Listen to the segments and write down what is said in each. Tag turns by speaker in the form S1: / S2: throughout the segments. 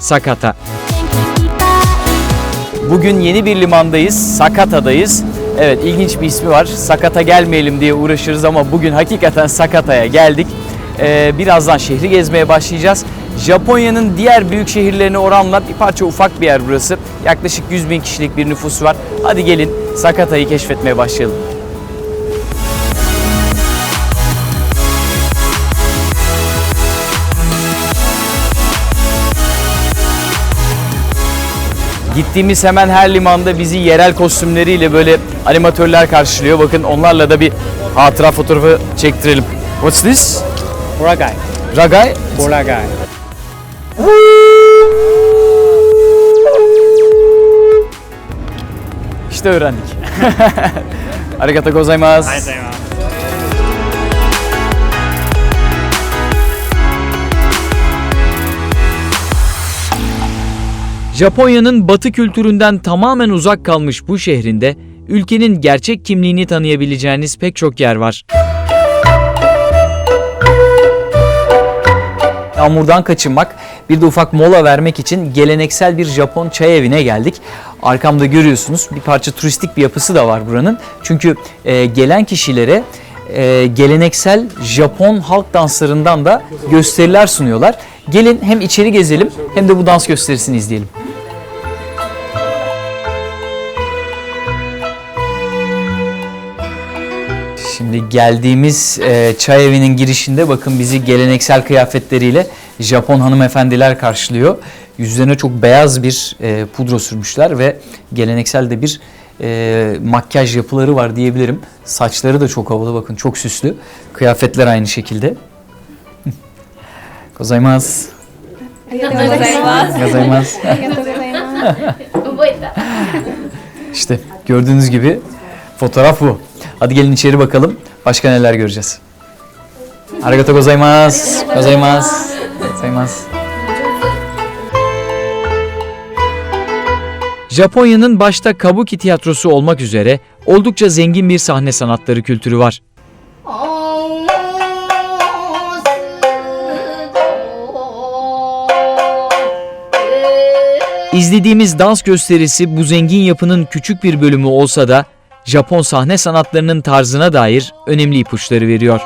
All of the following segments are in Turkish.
S1: Sakata. Bugün yeni bir limandayız, Sakata'dayız. Evet ilginç bir ismi var. Sakata gelmeyelim diye uğraşırız ama bugün hakikaten Sakata'ya geldik. Ee, birazdan şehri gezmeye başlayacağız. Japonya'nın diğer büyük şehirlerine oranla bir parça ufak bir yer burası. Yaklaşık 100 bin kişilik bir nüfus var. Hadi gelin Sakata'yı keşfetmeye başlayalım. Gittiğimiz hemen her limanda bizi yerel kostümleriyle böyle animatörler karşılıyor. Bakın onlarla da bir hatıra fotoğrafı çektirelim. What's this?
S2: Boragai.
S1: Ragai?
S2: Boragai.
S1: İşte öğrendik. Arigato gozaimasu. Japonya'nın batı kültüründen tamamen uzak kalmış bu şehrinde ülkenin gerçek kimliğini tanıyabileceğiniz pek çok yer var. Yağmurdan kaçınmak, bir de ufak mola vermek için geleneksel bir Japon çay evine geldik. Arkamda görüyorsunuz bir parça turistik bir yapısı da var buranın. Çünkü e, gelen kişilere e, geleneksel Japon halk danslarından da gösteriler sunuyorlar. Gelin hem içeri gezelim hem de bu dans gösterisini izleyelim. Şimdi geldiğimiz e, çay evinin girişinde bakın bizi geleneksel kıyafetleriyle Japon hanımefendiler karşılıyor. Yüzlerine çok beyaz bir e, pudra sürmüşler ve geleneksel de bir e, makyaj yapıları var diyebilirim. Saçları da çok havalı bakın çok süslü. Kıyafetler aynı şekilde. Gozaimasu. Gozaimasu.
S3: Gozaimasu.
S1: işte gördüğünüz gibi fotoğraf bu. Hadi gelin içeri bakalım. Başka neler göreceğiz. Arigato gozaimasu. Gozaimasu. Gozaimasu. Japonya'nın başta kabuki tiyatrosu olmak üzere oldukça zengin bir sahne sanatları kültürü var. İzlediğimiz dans gösterisi bu zengin yapının küçük bir bölümü olsa da Japon sahne sanatlarının tarzına dair önemli ipuçları veriyor.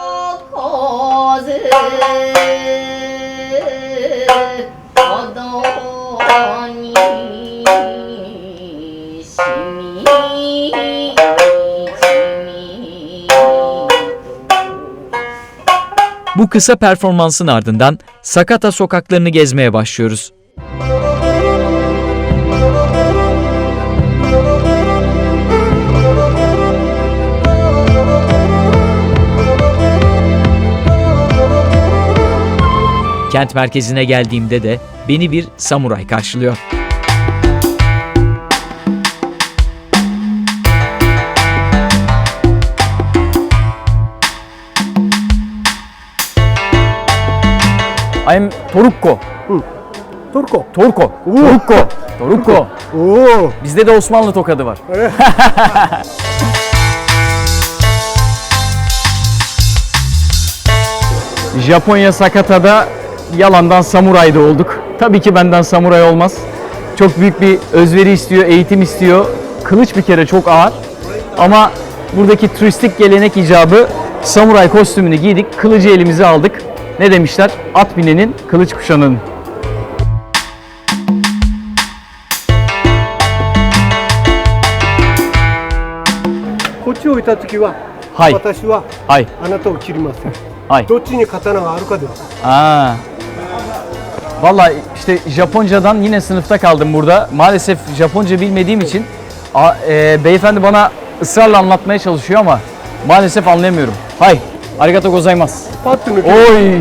S1: Bu kısa performansın ardından Sakata sokaklarını gezmeye başlıyoruz. Kent merkezine geldiğimde de beni bir samuray karşılıyor. I'm Torukko.
S2: Turko.
S1: Torko. Torukko. Torukko.
S2: Oo.
S1: Bizde de Osmanlı tokadı var. Japonya Sakata'da yalandan samurayda olduk. Tabii ki benden samuray olmaz. Çok büyük bir özveri istiyor, eğitim istiyor. Kılıç bir kere çok ağır. Ama buradaki turistik gelenek icabı samuray kostümünü giydik, kılıcı elimize aldık. Ne demişler? At binenin, kılıç kuşanın.
S2: こっちを置いたときは、
S1: はい
S2: 私は
S1: はい、
S2: あなたを切りません。
S1: はい。
S2: どっちに刀があるかです。
S1: Aa. Valla işte Japoncadan yine sınıfta kaldım burada. Maalesef Japonca bilmediğim için a, e, beyefendi bana ısrarla anlatmaya çalışıyor ama maalesef anlayamıyorum. Hay, arigato gozaimasu. Oy!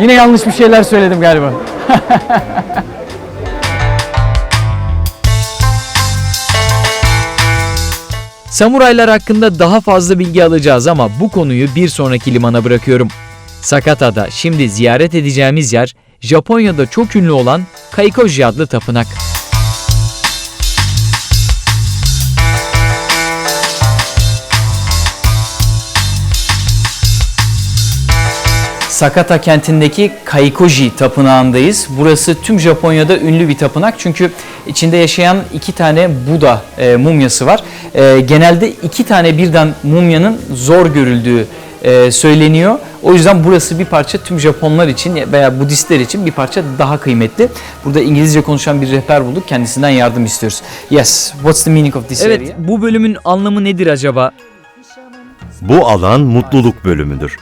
S1: Yine yanlış bir şeyler söyledim galiba. Samuraylar hakkında daha fazla bilgi alacağız ama bu konuyu bir sonraki limana bırakıyorum. Sakata'da şimdi ziyaret edeceğimiz yer Japonya'da çok ünlü olan Kaikoji adlı tapınak. Sakata kentindeki Kaikoji Tapınağı'ndayız. Burası tüm Japonya'da ünlü bir tapınak çünkü içinde yaşayan iki tane Buda e, mumyası var. E, genelde iki tane birden mumyanın zor görüldüğü e, söyleniyor. O yüzden burası bir parça tüm Japonlar için veya Budistler için bir parça daha kıymetli. Burada İngilizce konuşan bir rehber bulduk. Kendisinden yardım istiyoruz. Yes, what's the meaning of this Evet, bu bölümün anlamı nedir acaba?
S4: Bu alan mutluluk bölümüdür.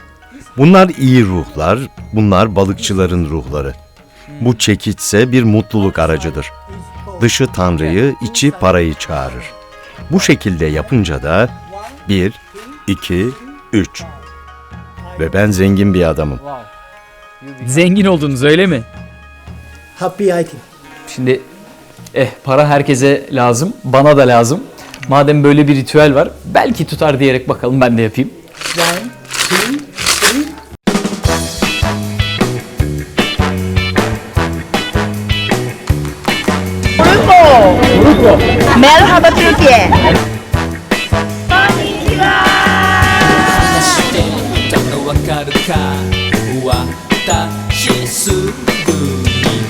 S4: Bunlar iyi ruhlar, bunlar balıkçıların ruhları. Bu çekitse bir mutluluk aracıdır. Dışı Tanrı'yı, içi parayı çağırır. Bu şekilde yapınca da bir, iki, üç. Ve ben zengin bir adamım.
S1: Zengin oldunuz öyle mi?
S2: Happy item.
S1: Şimdi eh para herkese lazım. Bana da lazım. Madem böyle bir ritüel var belki tutar diyerek bakalım ben de yapayım.
S5: One, two, three. Merhaba Türkiye.